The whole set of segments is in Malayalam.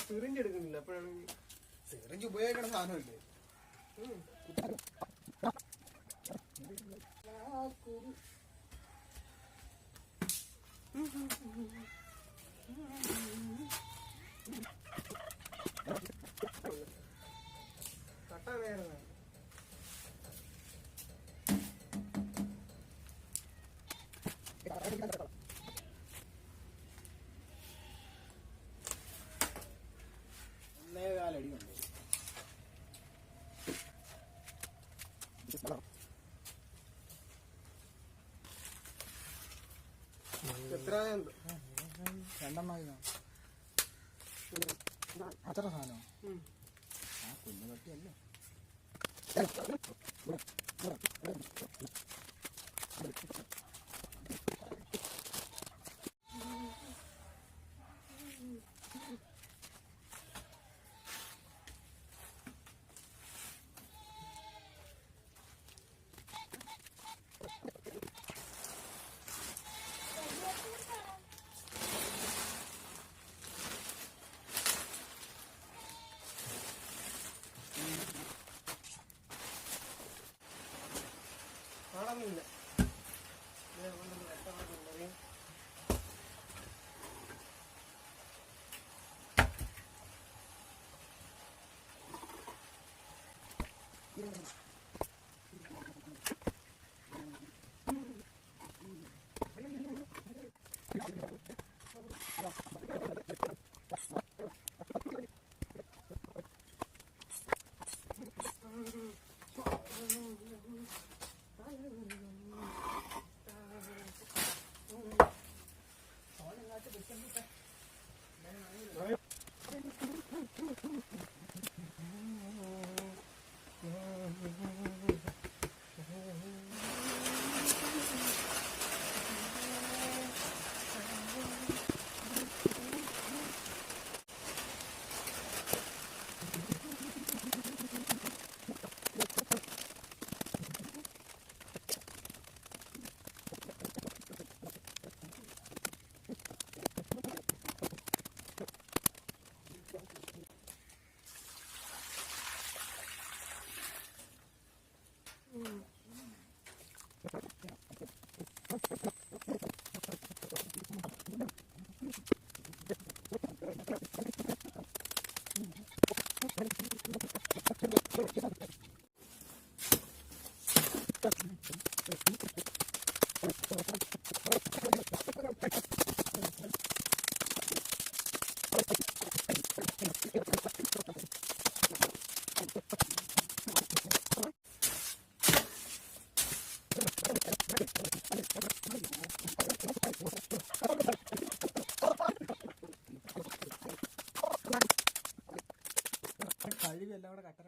സിറിഞ്ച് എടുക്കുന്നില്ല അപ്പോഴാണ് സിറിഞ്ച് ഉപയോഗിക്കണ സാധനമല്ലേ തട്ടാൻ രണ്ടെണ്ണം അത്ര സാധനമോ ആ കുഞ്ഞു പട്ടിയല്ലേ? 음. കഴുകി എല്ലാം കൂടെ കട്ടര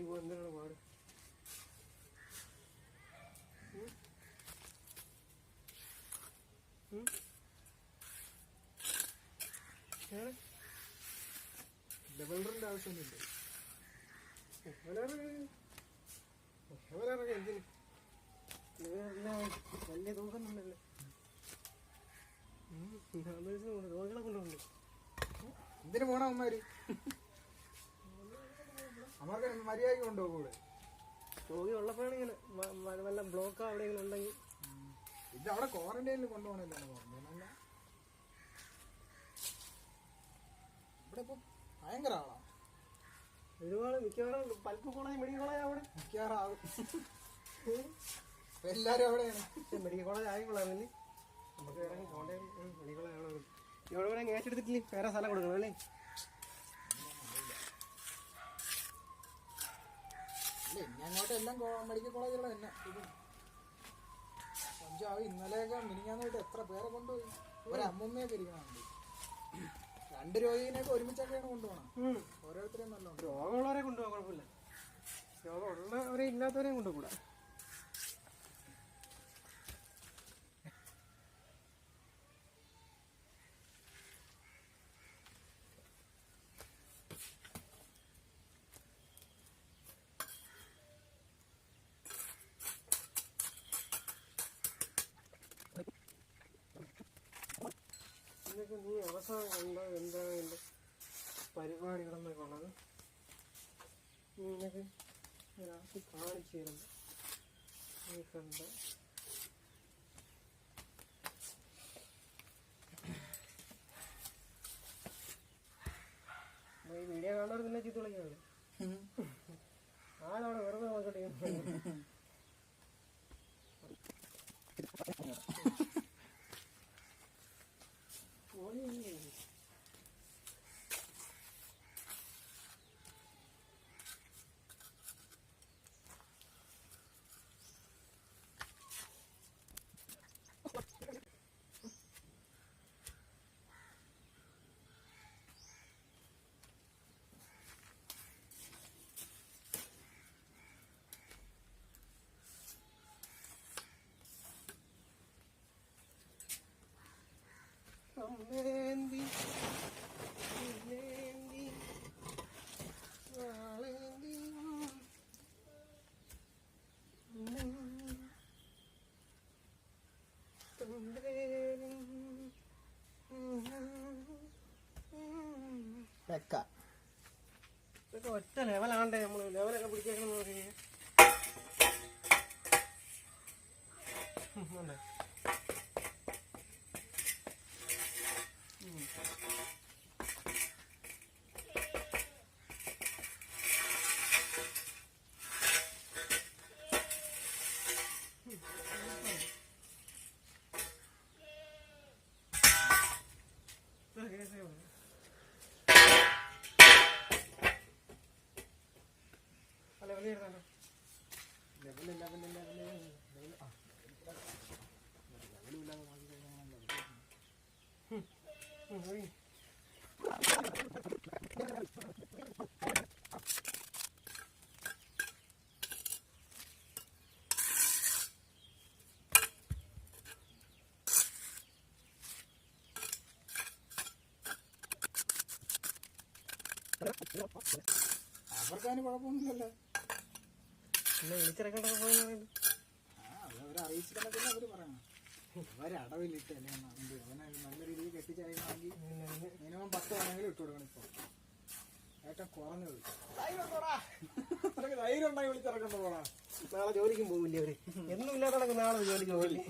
പോകാൻ എന്തിനാണ് പാട്? ഡബിളിന്റെ ആവശ്യമൊന്നുമില്ല ഇവനൊരു എന്തിന്? വലിയ തൂക്കമൊന്നുമില്ലല്ലോ. രോഗികളെ കൊണ്ടുപോകുന്നു എന്തിനു പോണ അമ്മമാര് അമ്മയ്ക്ക് മര്യാദയ്ക്ക് കൊണ്ടുപോകൂടെ? രോഗി ഉള്ളപ്പോഴാണ് ഇങ്ങനെ വല്ല ബ്ലോക്ക് അവിടെയെങ്കിലും ഉണ്ടെങ്കിൽ. ഇത് അവിടെ ക്വാറന്റൈനിൽ കൊണ്ടുപോകണല്ലോ ക്വാറന്റൈനല്ല ഇവിടെ ഇപ്പൊ ഭയങ്കര ആളാ. ഒരുപാട് മിക്കവാറും പൽപ്പ് കോളേജ് മെഡിക്കൽ കോളേജ് അവിടെ. മിക്കവാറാകും എല്ലാരും അവിടെയാണ്. മെഡിക്കൽ കോളേജ് ആയിക്കൊള്ളാമല്ലേ നമുക്ക് ഇറങ്ങി പോകണ്ടേ. മെഡിക്കൽ കോളേജ് ആണോ ഇവിടെ എടുത്തിട്ടില്ലേ? വേറെ സ്ഥലം കൊടുക്കണം അല്ലേ? അങ്ങോട്ട് എല്ലാം മെഡിക്കൽ കോളേജുള്ള തന്നെ. ഇത് അഞ്ചാവ് ഇന്നലെയൊക്കെ മിനിഞ്ഞാന്നായിട്ട് എത്ര പേരെ കൊണ്ടുപോയി? ഒരമ്മമ്മയെ പിരിക്കണുണ്ട് രണ്ട് രോഗിനെയൊക്കെ ഒരുമിച്ചൊക്കെയാണ് കൊണ്ടുപോകണം. ഓരോരുത്തരെയും നല്ലോണം. രോഗമുള്ളവരെ കൊണ്ടുപോകാൻ കുഴപ്പമില്ല. രോഗമുള്ളവരെ ഇല്ലാത്തവരെയും കൊണ്ടുപോകൂടാ. ഇതൊക്കെ ഉണ്ട് എന്താണ് എന്റെ പരിപാടികളെന്നൊക്കെ ഉള്ളത് നിനക്ക് രാത്രി കാണിച്ചു തരുന്നു നീ ഈ വീഡിയോ കാണാറ് തന്നെ ചീത്ത വിളിക്കാണ് ആളവിടെ വെറുതെ നോക്കട്ടെ Ooh. അമ്മേന്തി ഇല്ലേന്തി നാളേന്തി. വെക്ക ഇതൊക്കെ ഒറ്റ ലെവലാണ്ടേ നമ്മൾ ലെവലൊക്കെ പിടിച്ചേക്കണം നോക്കി അവർക്കതിന് കുഴപ്പമൊന്നുമില്ലല്ലോ. പിന്നെ വിളിച്ചിറക്കേണ്ടൊക്കെ പോയെന്ന് ആ അത് അവരെ അറിയിച്ചിട്ടുണ്ടെങ്കിൽ പിന്നെ അവർ പറയണം. അവർ അടവിലിട്ടല്ലേ എന്ത് അവനെ നല്ല രീതിയിൽ കെട്ടിച്ചയക്കണമെങ്കിൽ മിനിമം പത്ത് വേണമെങ്കിലും ഇട്ട് കൊടുക്കണം ഇപ്പൊ. ഏറ്റവും കുറഞ്ഞത്. നിനക്ക് ധൈര്യം ഉണ്ടായി വിളിച്ചിറക്കണ്ട പോടാ. നാളെ ജോലിക്കും പോകില്ലേ അവർ? എന്നും ഇല്ലാതെ നടക്കും നാളെ ജോലിക്ക് പോകില്ലേ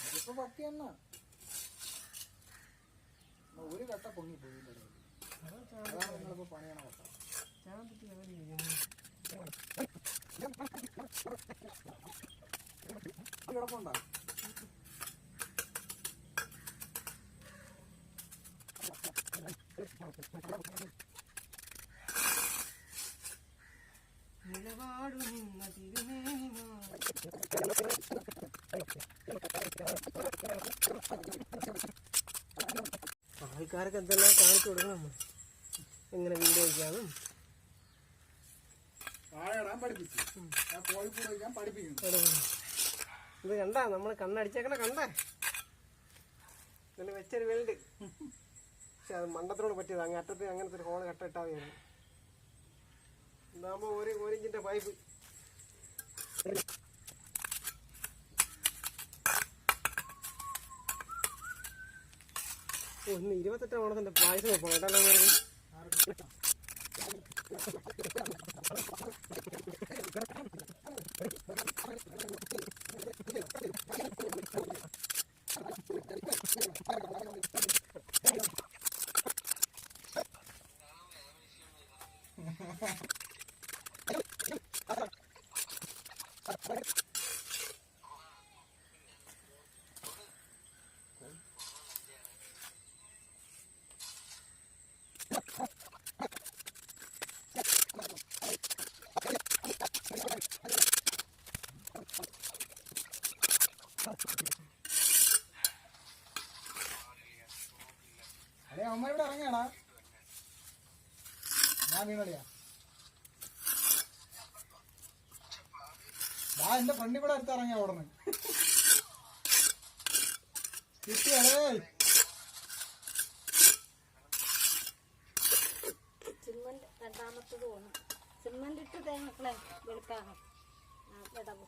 അതിപ്പോ പട്ടി എന്നാ? ഒരു കട്ട പൊങ്ങി പോയി അതാണ് നിങ്ങളിപ്പോ പണിയണ കട്ട ആൾക്കാർക്ക് എന്തെല്ലാം കാണിച്ചു കൊടുക്കണം. നമ്മൾ എങ്ങനെ വീട് വയ്ക്കാനും പഠിപ്പിച്ചു. കോഴിക്കൂട് പഠിപ്പിക്കുന്നു. ഇത് കണ്ടാ? നമ്മൾ കണ്ണടിച്ചേക്കണ കണ്ടേ? ഇതിന് വെച്ചൊരു വെൽഡ്. പക്ഷെ അത് മണ്ടത്തിനോട് പറ്റിയത്. അങ്ങ് അറ്റത്ത് അങ്ങനത്തെ ഒരു ഹോൾ കട്ടിട്ടാ മതിയായിരുന്നു ഇതാകുമ്പോൾ ഒരു ഒരു ഇഞ്ചിന്റെ പൈപ്പ്. ഒന്ന് ഇരുപത്തെട്ടാം ഓണത്തിന്റെ പായസം വെക്കണം കേട്ടല്ലോ Thank you. ഞാൻ വീണളിയാ ഞാൻ എന്റെ ഫ്രണ്ടിൽ കൂടെ അടുത്ത് ഇറങ്ങിയ ഉടനെ കിട്ടിയടേ. സിമന്റ് രണ്ടാമത്തത് പോണം സിമന്റ് ഇട്ട് തേങ്ങക്കളെ വെളുപ്പാകണം ആ വിടവ്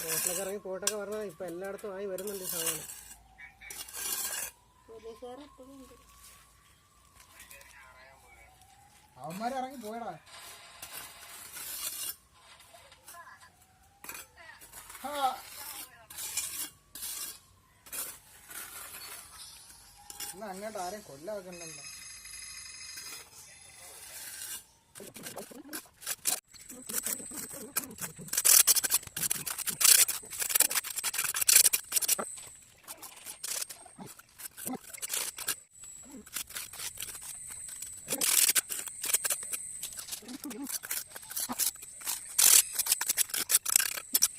റോട്ടിലൊക്കെ ഇറങ്ങി പോട്ടൊക്കെ പറഞ്ഞാൽ ഇപ്പൊ എല്ലായിടത്തും ആയി വരുന്നുണ്ട് സാധനം. അവന്മാര് ഇറങ്ങി പോയടാ ഹാ. ഇന്ന് അങ്ങോട്ട് ആരെയും കൊല്ലാക്കണ്ടല്ലോ